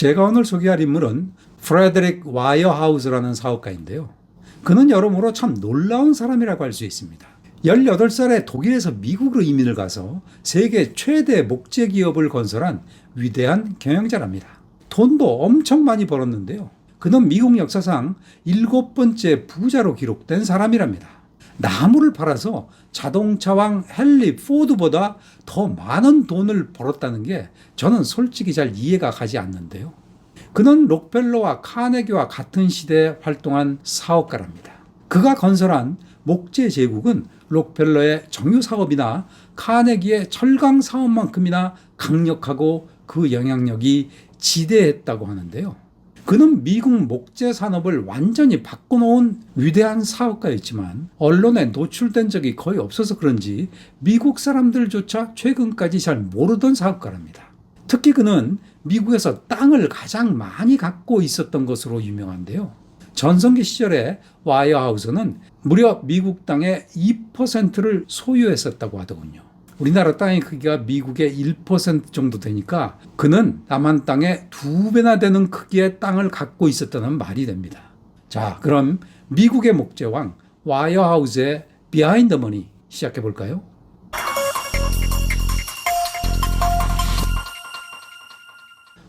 제가 오늘 소개할 인물은 프레드릭 와이어하우스라는 사업가인데요. 그는 여러모로 참 놀라운 사람이라고 할 수 있습니다. 18살에 독일에서 미국으로 이민을 가서 세계 최대 목재 기업을 건설한 위대한 경영자랍니다. 돈도 엄청 많이 벌었는데요. 그는 미국 역사상 일곱 번째 부자로 기록된 사람이랍니다. 나무를 팔아서 자동차왕 헨리 포드보다 더 많은 돈을 벌었다는 게 저는 솔직히 잘 이해가 가지 않는데요. 그는 록펠러와 카네기와 같은 시대에 활동한 사업가랍니다. 그가 건설한 목재 제국은 록펠러의 정유 사업이나 카네기의 철강 사업만큼이나 강력하고 그 영향력이 지대했다고 하는데요. 그는 미국 목재 산업을 완전히 바꿔놓은 위대한 사업가였지만 언론에 노출된 적이 거의 없어서 그런지 미국 사람들조차 최근까지 잘 모르던 사업가랍니다. 특히 그는 미국에서 땅을 가장 많이 갖고 있었던 것으로 유명한데요. 전성기 시절에 와이어하우스는 무려 미국 땅의 2%를 소유했었다고 하더군요. 우리나라 땅의 크기가 미국의 1% 정도 되니까 그는 남한 땅의 두 배나 되는 크기의 땅을 갖고 있었다는 말이 됩니다. 자, 그럼 미국의 목재왕 와이어하우스의 비하인드 머니 시작해 볼까요?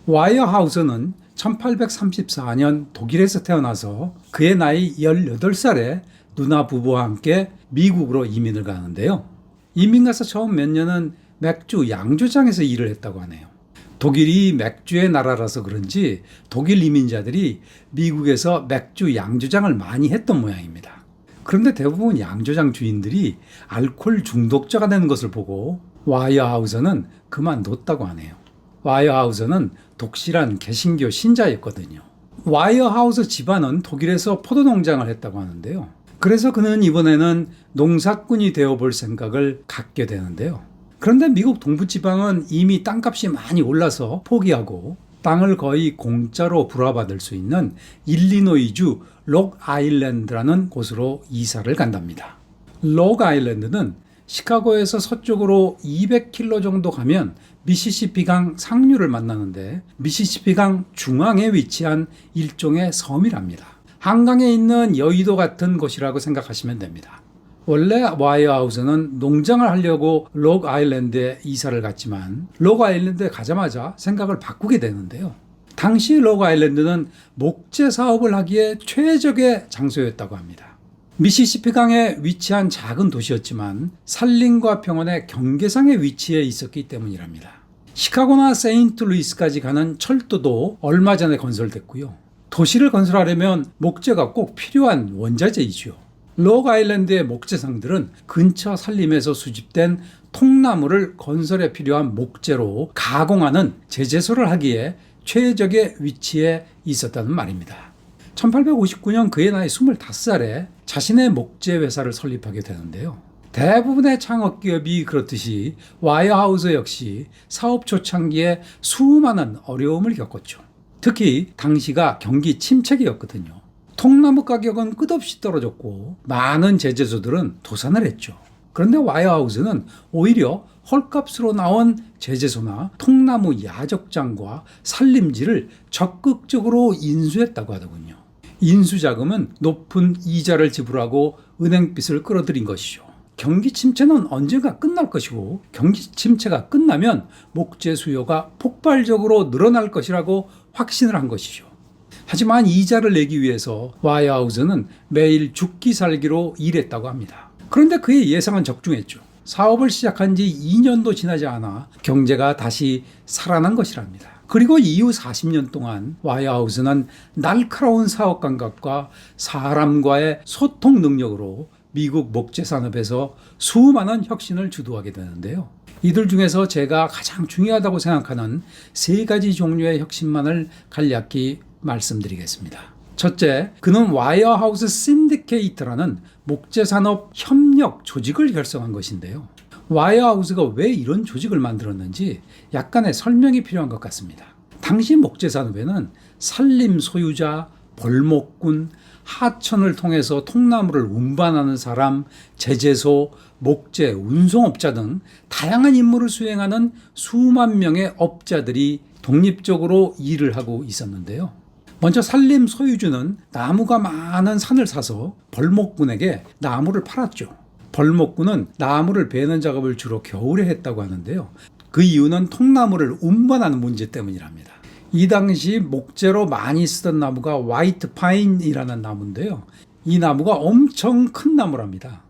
와이어하우스는 1834년 독일에서 태어나서 그의 나이 18살에 누나 부부와 함께 미국으로 이민을 가는데요. 이민 가서 처음 몇 년은 맥주 양조장에서 일을 했다고 하네요. 독일이 맥주의 나라라서 그런지 독일 이민자들이 미국에서 맥주 양조장을 많이 했던 모양입니다. 그런데 대부분 양조장 주인들이 알코올 중독자가 되는 것을 보고 와이어하우스는 그만뒀다고 하네요. 와이어하우스는 독실한 개신교 신자였거든요. 와이어하우스 집안은 독일에서 포도 농장을 했다고 하는데요. 그래서 그는 이번에는 농사꾼이 되어 볼 생각을 갖게 되는데요. 그런데 미국 동부지방은 이미 땅값이 많이 올라서 포기하고 땅을 거의 공짜로 불화받을 수 있는 일리노이주 록 아일랜드라는 곳으로 이사를 간답니다. 록 아일랜드는 시카고에서 서쪽으로 200km 정도 가면 미시시피강 상류를 만나는데 미시시피강 중앙에 위치한 일종의 섬이랍니다. 한강에 있는 여의도 같은 곳이라고 생각하시면 됩니다. 원래 와이어하우스는 농장을 하려고 록 아일랜드에 이사를 갔지만 록 아일랜드에 가자마자 생각을 바꾸게 되는데요. 당시 록 아일랜드는 목재 사업을 하기에 최적의 장소였다고 합니다. 미시시피강에 위치한 작은 도시였지만 산림과 평원의 경계상에 위치해 있었기 때문이랍니다. 시카고나 세인트루이스까지 가는 철도도 얼마 전에 건설됐고요. 도시를 건설하려면 목재가 꼭 필요한 원자재이죠. 록 아일랜드의 목재상들은 근처 산림에서 수집된 통나무를 건설에 필요한 목재로 가공하는 제재소를 하기에 최적의 위치에 있었다는 말입니다. 1859년 그의 나이 25살에 자신의 목재 회사를 설립하게 되는데요. 대부분의 창업 기업이 그렇듯이 와이어하우스 역시 사업 초창기에 수많은 어려움을 겪었죠. 특히 당시가 경기 침체기였거든요. 통나무 가격은 끝없이 떨어졌고 많은 제재소들은 도산을 했죠. 그런데 와이어하우스는 오히려 헐값으로 나온 제재소나 통나무 야적장과 산림지를 적극적으로 인수했다고 하더군요. 인수자금은 높은 이자를 지불하고 은행빚을 끌어들인 것이죠. 경기 침체는 언젠가 끝날 것이고 경기 침체가 끝나면 목재 수요가 폭발적으로 늘어날 것이라고 확신을 한 것이죠. 하지만 이자를 내기 위해서 와이어하우스는 매일 죽기 살기로 일했다고 합니다. 그런데 그의 예상은 적중했죠. 사업을 시작한 지 2년도 지나지 않아 경제가 다시 살아난 것이랍니다. 그리고 이후 40년 동안 와이어하우스는 날카로운 사업 감각과 사람과의 소통 능력으로 미국 목재 산업에서 수많은 혁신을 주도하게 되는데요. 이들 중에서 제가 가장 중요하다고 생각하는 세 가지 종류의 혁신만을 간략히 말씀드리겠습니다. 첫째, 그는 와이어하우스 신디케이트라는 목재산업 협력 조직을 결성한 것인데요. 와이어하우스가 왜 이런 조직을 만들었는지 약간의 설명이 필요한 것 같습니다. 당시 목재산업에는 산림 소유자, 벌목꾼, 하천을 통해서 통나무를 운반하는 사람, 제재소, 목재, 운송업자 등 다양한 임무를 수행하는 수만 명의 업자들이 독립적으로 일을 하고 있었는데요. 먼저 산림 소유주는 나무가 많은 산을 사서 벌목꾼에게 나무를 팔았죠. 벌목꾼은 나무를 베는 작업을 주로 겨울에 했다고 하는데요. 그 이유는 통나무를 운반하는 문제 때문이랍니다. 이 당시 목재로 많이 쓰던 나무가 화이트 파인이라는 나무인데요. 이 나무가 엄청 큰 나무랍니다.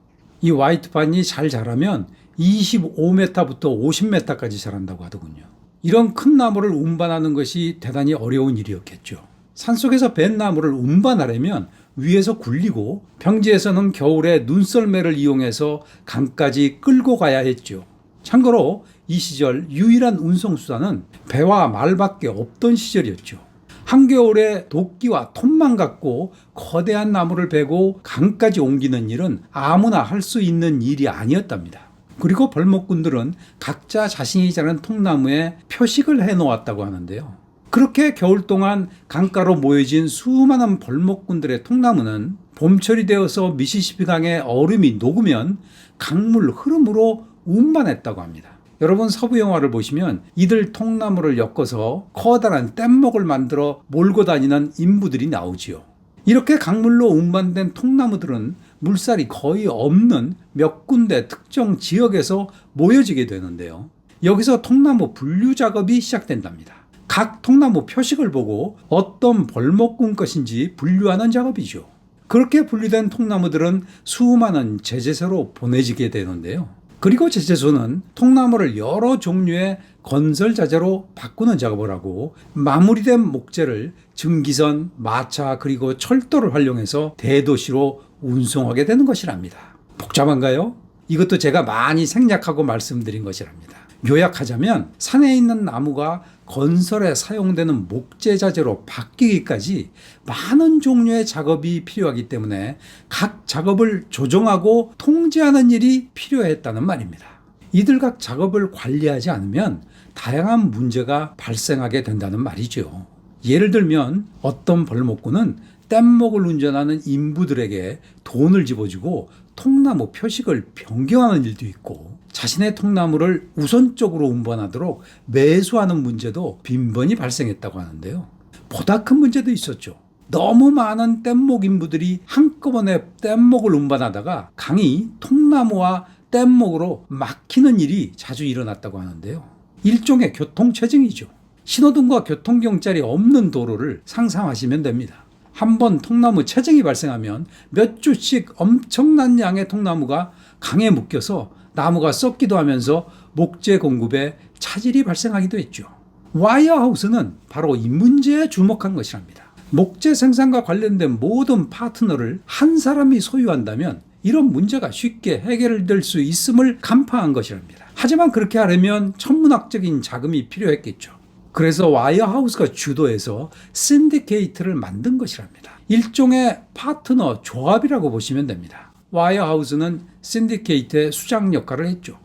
이 화이트 파인이 잘 자라면 25m부터 50m까지 자란다고 하더군요. 이런 큰 나무를 운반하는 것이 대단히 어려운 일이었겠죠. 산속에서 벤 나무를 운반하려면 위에서 굴리고 평지에서는 겨울에 눈썰매를 이용해서 강까지 끌고 가야 했죠. 참고로 이 시절 유일한 운송수단은 배와 말밖에 없던 시절이었죠. 한겨울에 도끼와 톱만 갖고 거대한 나무를 베고 강까지 옮기는 일은 아무나 할 수 있는 일이 아니었답니다. 그리고 벌목꾼들은 각자 자신이 자른 통나무에 표식을 해 놓았다고 하는데요. 그렇게 겨울 동안 강가로 모여진 수많은 벌목꾼들의 통나무는 봄철이 되어서 미시시피 강의 얼음이 녹으면 강물 흐름으로 운반했다고 합니다. 여러분 서부 영화를 보시면 이들 통나무를 엮어서 커다란 뗏목을 만들어 몰고 다니는 인부들이 나오지요. 이렇게 강물로 운반된 통나무들은 물살이 거의 없는 몇 군데 특정 지역에서 모여지게 되는데요. 여기서 통나무 분류 작업이 시작된답니다. 각 통나무 표식을 보고 어떤 벌목꾼 것인지 분류하는 작업이죠. 그렇게 분류된 통나무들은 수많은 제재소로 보내지게 되는데요. 그리고 제재소는 통나무를 여러 종류의 건설 자재로 바꾸는 작업을 하고 마무리된 목재를 증기선, 마차 그리고 철도를 활용해서 대도시로 운송하게 되는 것이랍니다. 복잡한가요? 이것도 제가 많이 생략하고 말씀드린 것이랍니다. 요약하자면 산에 있는 나무가 건설에 사용되는 목재 자재로 바뀌기까지 많은 종류의 작업이 필요하기 때문에 각 작업을 조정하고 통제하는 일이 필요했다는 말입니다. 이들 각 작업을 관리하지 않으면 다양한 문제가 발생하게 된다는 말이죠. 예를 들면 어떤 벌목꾼은 뗏목을 운전하는 인부들에게 돈을 집어주고 통나무 표식을 변경하는 일도 있고 자신의 통나무를 우선적으로 운반하도록 매수하는 문제도 빈번히 발생했다고 하는데요. 보다 큰 문제도 있었죠. 너무 많은 뗏목 인부들이 한꺼번에 뗏목을 운반하다가 강이 통나무와 뗏목으로 막히는 일이 자주 일어났다고 하는데요. 일종의 교통체증이죠. 신호등과 교통경찰이 없는 도로를 상상하시면 됩니다. 한번 통나무 체증이 발생하면 몇 주씩 엄청난 양의 통나무가 강에 묶여서 나무가 썩기도 하면서 목재 공급에 차질이 발생하기도 했죠. 와이어하우스는 바로 이 문제에 주목한 것이랍니다. 목재 생산과 관련된 모든 파트너를 한 사람이 소유한다면 이런 문제가 쉽게 해결될 수 있음을 간파한 것이랍니다. 하지만 그렇게 하려면 천문학적인 자금이 필요했겠죠. 그래서 와이어하우스가 주도해서 신디케이트를 만든 것이랍니다. 일종의 파트너 조합이라고 보시면 됩니다. 와이어하우스는 신디케이트의 수장 역할을 했죠.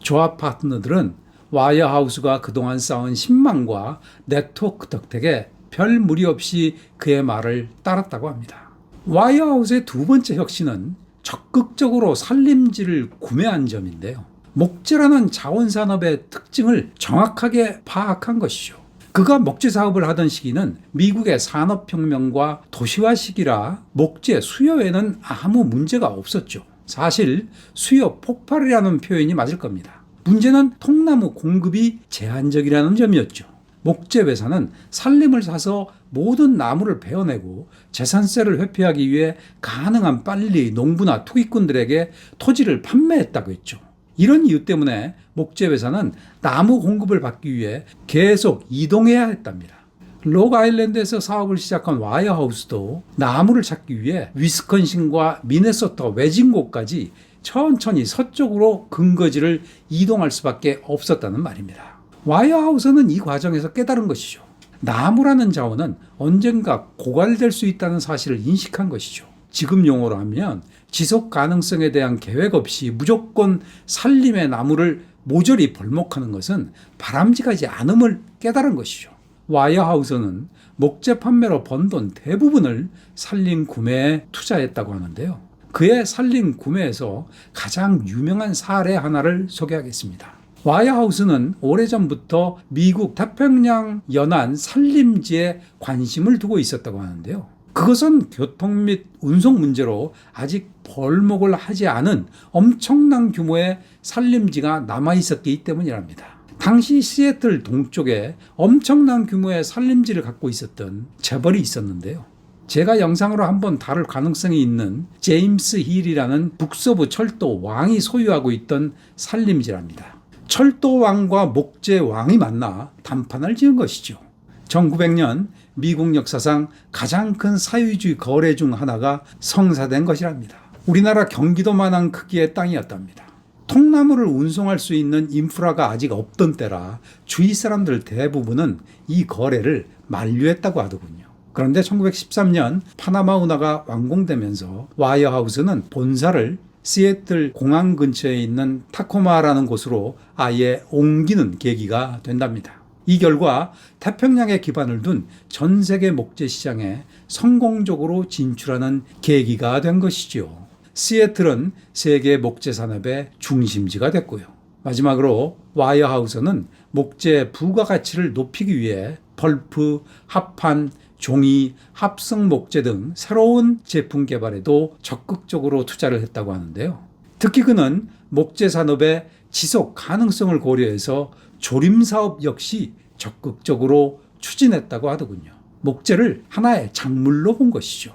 조합 파트너들은 와이어하우스가 그동안 쌓은 신망과 네트워크 덕택에 별 무리 없이 그의 말을 따랐다고 합니다. 와이어하우스의 두 번째 혁신은 적극적으로 산림지를 구매한 점인데요. 목재라는 자원산업의 특징을 정확하게 파악한 것이죠. 그가 목재 사업을 하던 시기는 미국의 산업혁명과 도시화 시기라 목재 수요에는 아무 문제가 없었죠. 사실 수요 폭발이라는 표현이 맞을 겁니다. 문제는 통나무 공급이 제한적이라는 점이었죠. 목재 회사는 산림을 사서 모든 나무를 베어내고 재산세를 회피하기 위해 가능한 빨리 농부나 투기꾼들에게 토지를 판매했다고 했죠. 이런 이유 때문에 목재 회사는 나무 공급을 받기 위해 계속 이동해야 했답니다. 록 아일랜드에서 사업을 시작한 와이어하우스도 나무를 찾기 위해 위스콘신과 미네소타 외진고까지 천천히 서쪽으로 근거지를 이동할 수밖에 없었다는 말입니다. 와이어하우스는 이 과정에서 깨달은 것이죠. 나무라는 자원은 언젠가 고갈될 수 있다는 사실을 인식한 것이죠. 지금 용어로 하면 지속 가능성에 대한 계획 없이 무조건 산림의 나무를 모조리 벌목하는 것은 바람직하지 않음을 깨달은 것이죠. 와이어하우스는 목재 판매로 번 돈 대부분을 산림 구매에 투자했다고 하는데요. 그의 산림 구매에서 가장 유명한 사례 하나를 소개하겠습니다. 와이어하우스는 오래전부터 미국 태평양 연안 산림지에 관심을 두고 있었다고 하는데요. 그것은 교통 및 운송 문제로 아직 벌목을 하지 않은 엄청난 규모의 산림지가 남아 있었기 때문이랍니다. 당시 시애틀 동쪽에 엄청난 규모의 산림지를 갖고 있었던 재벌이 있었는데요. 제가 영상으로 한번 다룰 가능성이 있는 제임스 힐이라는 북서부 철도 왕이 소유하고 있던 산림지랍니다. 철도 왕과 목재 왕이 만나 단판을 지은 것이죠. 1900년 미국 역사상 가장 큰 사유주의 거래 중 하나가 성사된 것이랍니다. 우리나라 경기도만한 크기의 땅이었답니다. 통나무를 운송할 수 있는 인프라가 아직 없던 때라 주위 사람들 대부분은 이 거래를 만류했다고 하더군요. 그런데 1913년 파나마 운하가 완공되면서 와이어하우스는 본사를 시애틀 공항 근처에 있는 타코마라는 곳으로 아예 옮기는 계기가 된답니다. 이 결과 태평양에 기반을 둔 전 세계 목재 시장에 성공적으로 진출하는 계기가 된 것이지요. 시애틀은 세계 목재 산업의 중심지가 됐고요. 마지막으로 와이어하우스는 목재 부가가치를 높이기 위해 펄프, 합판, 종이, 합성 목재 등 새로운 제품 개발에도 적극적으로 투자를 했다고 하는데요. 특히 그는 목재 산업의 지속 가능성을 고려해서 조림 사업 역시 적극적으로 추진했다고 하더군요. 목재를 하나의 작물로 본 것이죠.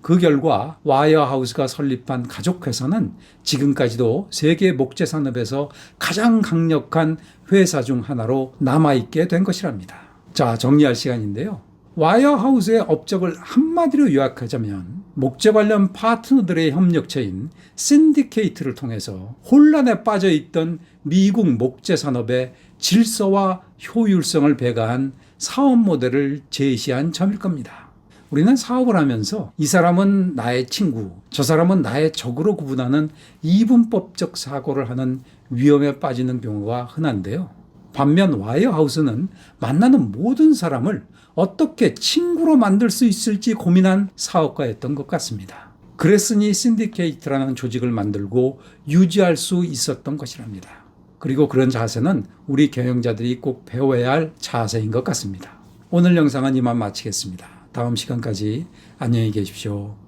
그 결과 와이어하우스가 설립한 가족회사는 지금까지도 세계 목재 산업에서 가장 강력한 회사 중 하나로 남아있게 된 것이랍니다. 자, 정리할 시간인데요. 와이어하우스의 업적을 한마디로 요약하자면 목재 관련 파트너들의 협력체인 신디케이트를 통해서 혼란에 빠져 있던 미국 목재 산업의 질서와 효율성을 배가한 사업 모델을 제시한 점일 겁니다. 우리는 사업을 하면서 이 사람은 나의 친구, 저 사람은 나의 적으로 구분하는 이분법적 사고를 하는 위험에 빠지는 경우가 흔한데요. 반면 와이어하우스는 만나는 모든 사람을 어떻게 친구로 만들 수 있을지 고민한 사업가였던 것 같습니다. 그랬으니 신디케이트라는 조직을 만들고 유지할 수 있었던 것이랍니다. 그리고 그런 자세는 우리 경영자들이 꼭 배워야 할 자세인 것 같습니다. 오늘 영상은 이만 마치겠습니다. 다음 시간까지 안녕히 계십시오.